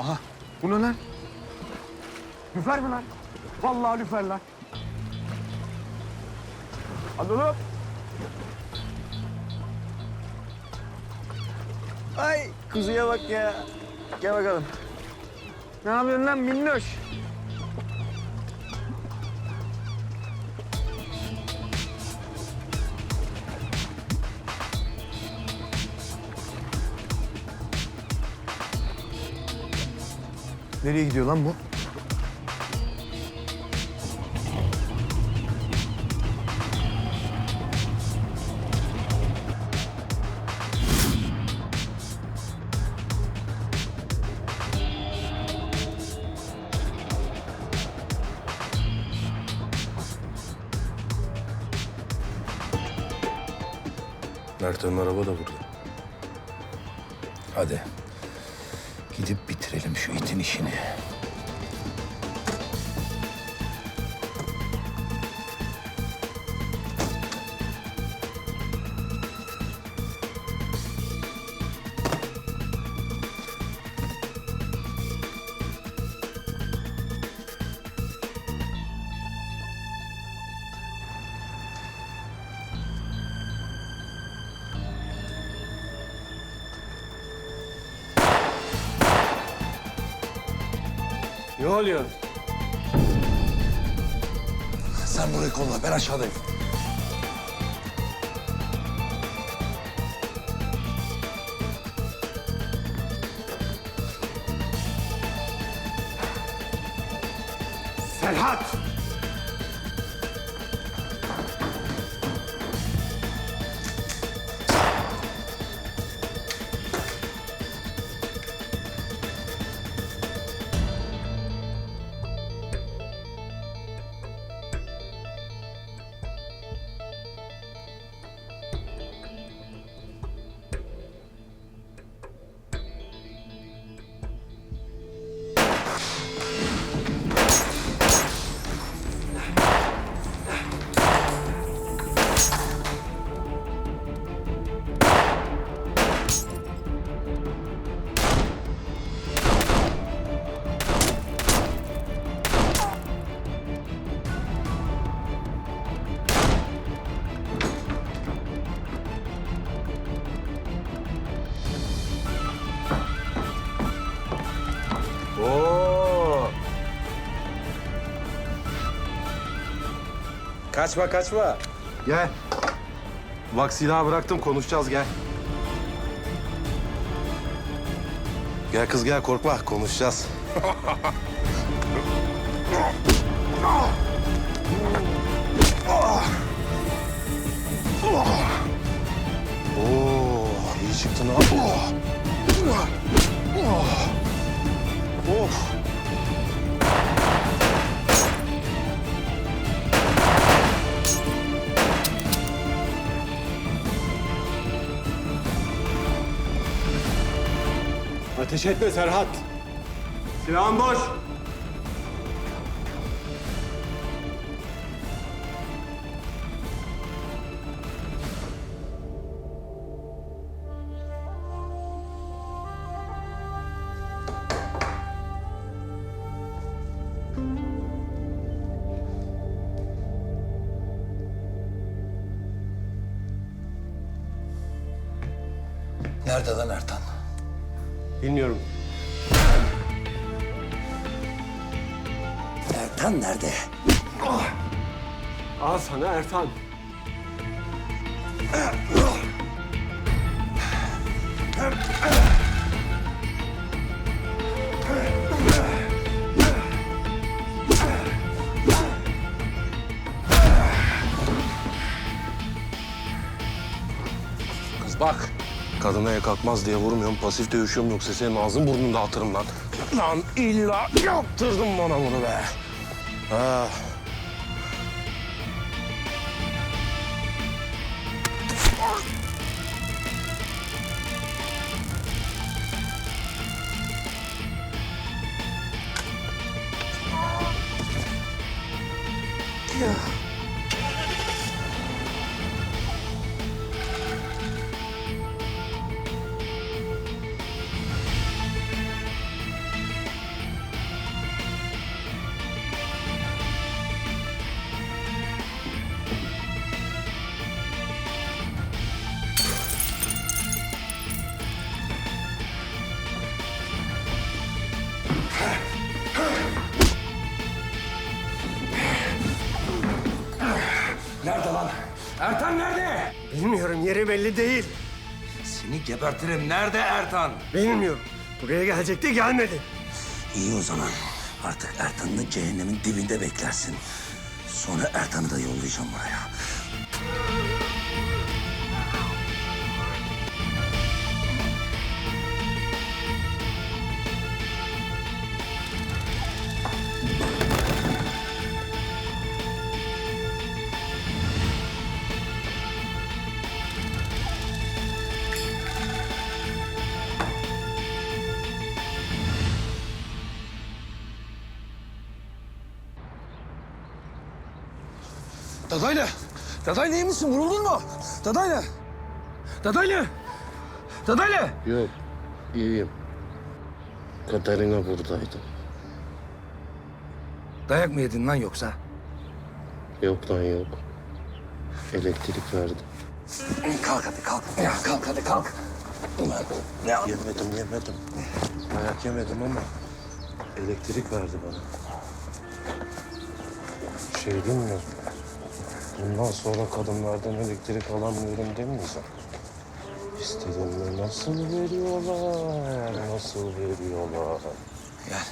Aha bu ne lan? Lüfer mi lan? Vallahi lüfer lan. Oğlum. Ay kuzuya bak ya. Gel bakalım. Ne yapıyorsun lan minnoş? Nereye gidiyor lan bu? Mert'in araba da burada. Hadi. Gidip bitirelim şu itin işini. Ne oluyor? Sen burayı kolla, ben aşağıdayım. Serhat! Kaçma kaçma. Gel. Bak silahı bıraktım konuşacağız gel. Gel kız gel korkma konuşacağız. Ateş etme Serhat. Silahın boş. Nerede lan Ertan? Bilmiyorum. Ertan nerede? Al sana Ertan. Kadına el kalkmaz diye vurmuyorum, pasif dövüşüyorum yoksa senin ağzın burnunu dağıtırım lan. Lan illa yaptırdın bana bunu be. Ha. lan? Ertan nerede? Bilmiyorum, yeri belli değil. Seni gebertirim. Nerede Ertan? Bilmiyorum. Buraya gelecekti, gelmedi. İyi o zaman. Artık Ertan'ı cehennemin dibinde beklersin. Sonra Ertan'ı da yollayacağım buraya. Dadayla. Dadayla iyi misin? Vuruldun mu? Dadayla. Dadayla. Dadayla. Yok, iyiyim. Katerina buradaydı. Dayak mı yedin lan yoksa? Yok lan yok. Elektrik verdi. Kalk hadi kalk. Ya kalk hadi kalk. Ne Yemedim, yemedim. Dayak yemedim ama elektrik verdi bana. Şey bilmiyorum. Bundan sonra kadınlardan elektrik alamıyorum demeyeceğim. İstediğimi nasıl veriyorlar, nasıl veriyorlar. Gel.